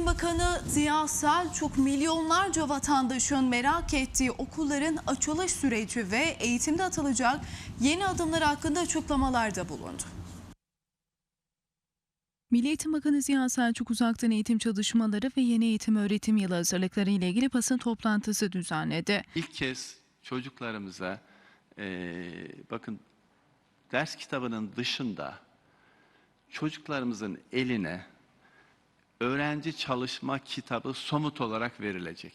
Eğitim Bakanı Ziya Selçuk milyonlarca vatandaşın merak ettiği okulların açılış süreci ve eğitimde atılacak yeni adımlar hakkında açıklamalarda bulundu. Milli Eğitim Bakanı Ziya Selçuk uzaktan eğitim çalışmaları ve yeni eğitim öğretim yılı hazırlıkları ile ilgili basın toplantısı düzenledi. İlk kez çocuklarımıza eee, bakın ders kitabının dışında çocuklarımızın eline öğrenci çalışma kitabı somut olarak verilecek.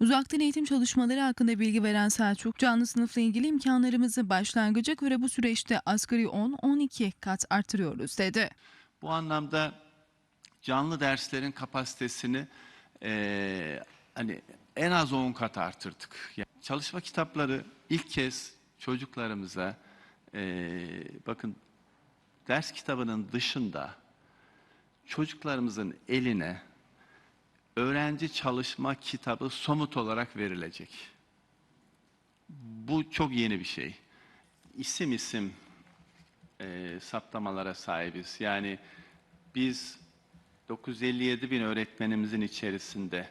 Uzaktan eğitim çalışmaları hakkında bilgi veren Selçuk, canlı sınıfla ilgili imkanlarımızı başlangıca göre bu süreçte asgari 10-12 kat artırıyoruz dedi. Bu anlamda canlı derslerin kapasitesini eee, hani en az 10 kat artırdık. Yani çalışma kitapları ilk kez çocuklarımıza eee, bakın ders kitabının dışında çocuklarımızın eline öğrenci çalışma kitabı somut olarak verilecek. Bu çok yeni bir şey. İsim isim e, saptamalara sahibiz. Yani biz 957 bin öğretmenimizin içerisinde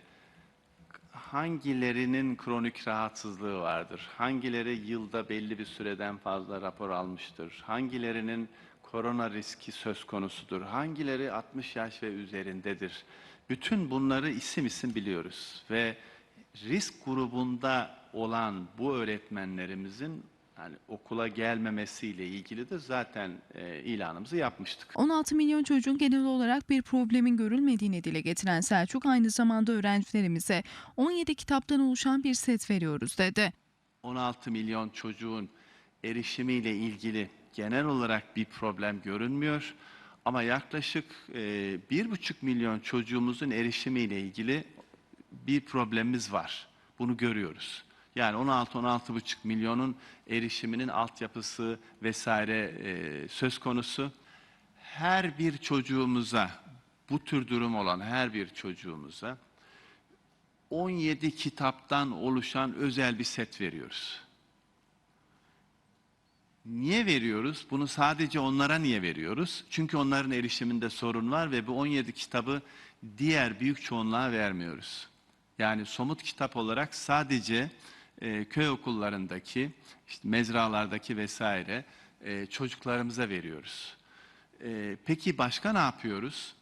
hangilerinin kronik rahatsızlığı vardır? Hangileri yılda belli bir süreden fazla rapor almıştır? Hangilerinin korona riski söz konusudur? Hangileri 60 yaş ve üzerindedir? Bütün bunları isim isim biliyoruz ve risk grubunda olan bu öğretmenlerimizin yani okula gelmemesiyle ilgili de zaten e, ilanımızı yapmıştık. 16 milyon çocuğun genel olarak bir problemin görülmediğini dile getiren Selçuk, aynı zamanda öğrencilerimize 17 kitaptan oluşan bir set veriyoruz dedi. 16 milyon çocuğun erişimiyle ilgili genel olarak bir problem görünmüyor. Ama yaklaşık e, 1,5 milyon çocuğumuzun erişimiyle ilgili bir problemimiz var. Bunu görüyoruz. Yani 16-16,5 milyonun erişiminin altyapısı vesaire e, söz konusu. Her bir çocuğumuza, bu tür durum olan her bir çocuğumuza 17 kitaptan oluşan özel bir set veriyoruz. Niye veriyoruz? Bunu sadece onlara niye veriyoruz? Çünkü onların erişiminde sorun var ve bu 17 kitabı diğer büyük çoğunluğa vermiyoruz. Yani somut kitap olarak sadece e, köy okullarındaki, işte mezralardaki vesaire e, çocuklarımıza veriyoruz. E, peki başka ne yapıyoruz?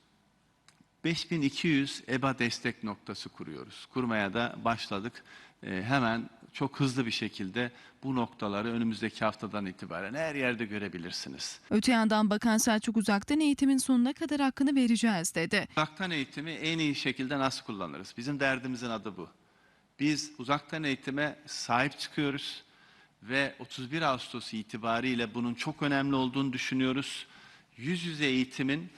5200 EBA destek noktası kuruyoruz. Kurmaya da başladık. Ee, hemen çok hızlı bir şekilde bu noktaları önümüzdeki haftadan itibaren her yerde görebilirsiniz. Öte yandan Bakan Selçuk uzaktan eğitimin sonuna kadar hakkını vereceğiz dedi. Uzaktan eğitimi en iyi şekilde nasıl kullanırız? Bizim derdimizin adı bu. Biz uzaktan eğitime sahip çıkıyoruz ve 31 Ağustos itibariyle bunun çok önemli olduğunu düşünüyoruz. Yüz yüze eğitimin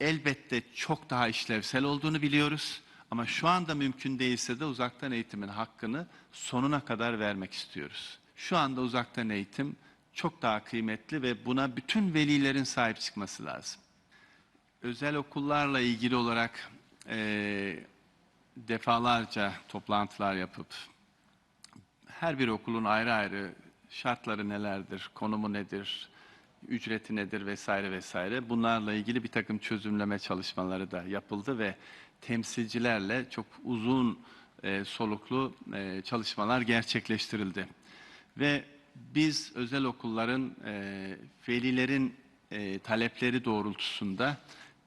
elbette çok daha işlevsel olduğunu biliyoruz. Ama şu anda mümkün değilse de uzaktan eğitimin hakkını sonuna kadar vermek istiyoruz. Şu anda uzaktan eğitim çok daha kıymetli ve buna bütün velilerin sahip çıkması lazım. Özel okullarla ilgili olarak eee, defalarca toplantılar yapıp her bir okulun ayrı ayrı şartları nelerdir, konumu nedir, ücreti nedir vesaire vesaire bunlarla ilgili bir takım çözümleme çalışmaları da yapıldı ve temsilcilerle çok uzun e, soluklu e, çalışmalar gerçekleştirildi. Ve biz özel okulların e, velilerin e, talepleri doğrultusunda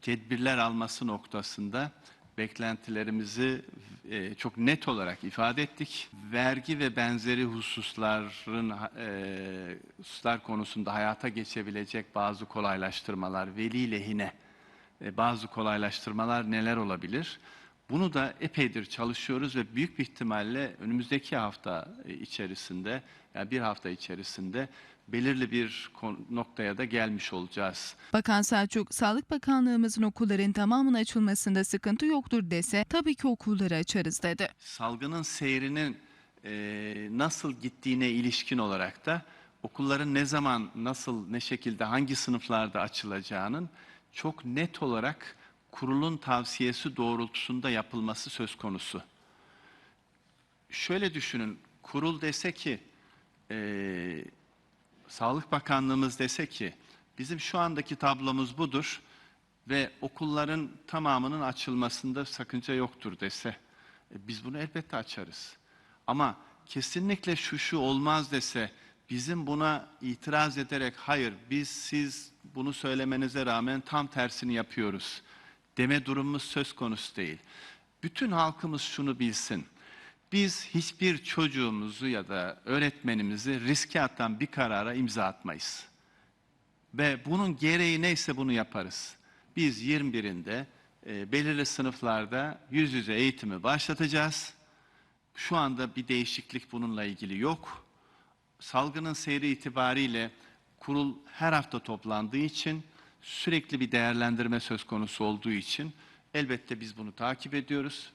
tedbirler alması noktasında beklentilerimizi e, çok net olarak ifade ettik. Vergi ve benzeri hususların e, hususlar konusunda hayata geçebilecek bazı kolaylaştırmalar, veli lehine bazı kolaylaştırmalar neler olabilir? Bunu da epeydir çalışıyoruz ve büyük bir ihtimalle önümüzdeki hafta e, içerisinde, yani bir hafta içerisinde belirli bir noktaya da gelmiş olacağız. Bakan Selçuk, Sağlık Bakanlığımızın okulların tamamının açılmasında sıkıntı yoktur dese tabii ki okulları açarız dedi. salgının seyrinin e, nasıl gittiğine ilişkin olarak da okulların ne zaman, nasıl, ne şekilde, hangi sınıflarda açılacağının çok net olarak kurulun tavsiyesi doğrultusunda yapılması söz konusu. Şöyle düşünün, kurul dese ki, e, Sağlık Bakanlığımız dese ki, bizim şu andaki tablomuz budur, ve okulların tamamının açılmasında sakınca yoktur dese e, biz bunu elbette açarız. Ama kesinlikle şu şu olmaz dese bizim buna itiraz ederek hayır biz siz bunu söylemenize rağmen tam tersini yapıyoruz deme durumumuz söz konusu değil. Bütün halkımız şunu bilsin. Biz hiçbir çocuğumuzu ya da öğretmenimizi riske atan bir karara imza atmayız. Ve bunun gereği neyse bunu yaparız. Biz 21'inde e, belirli sınıflarda yüz yüze eğitimi başlatacağız. Şu anda bir değişiklik bununla ilgili yok. Salgının seyri itibariyle kurul her hafta toplandığı için sürekli bir değerlendirme söz konusu olduğu için elbette biz bunu takip ediyoruz